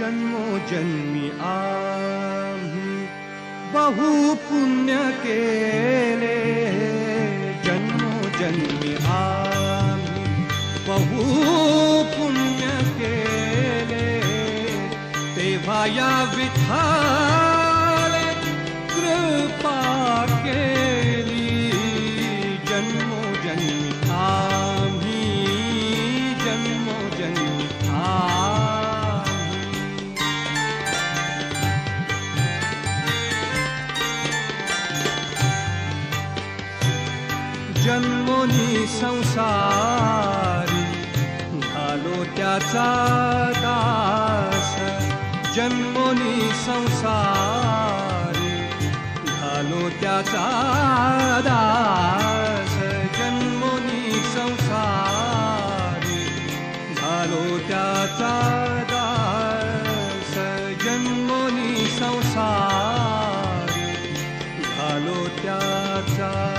जन्मो जन्मि आ बहुपुण्यकेरे जन्मोजन्मि आ बहुपुण्यकेरे देवाया वृथा जन्मोनी संसारी झालो त्याचा दास. जन्मोनी संसारी झालो त्याचा दास. जन्मोनी संसारी झालो त्याचा दास. जन्मोनी संसारी झालो त्याचा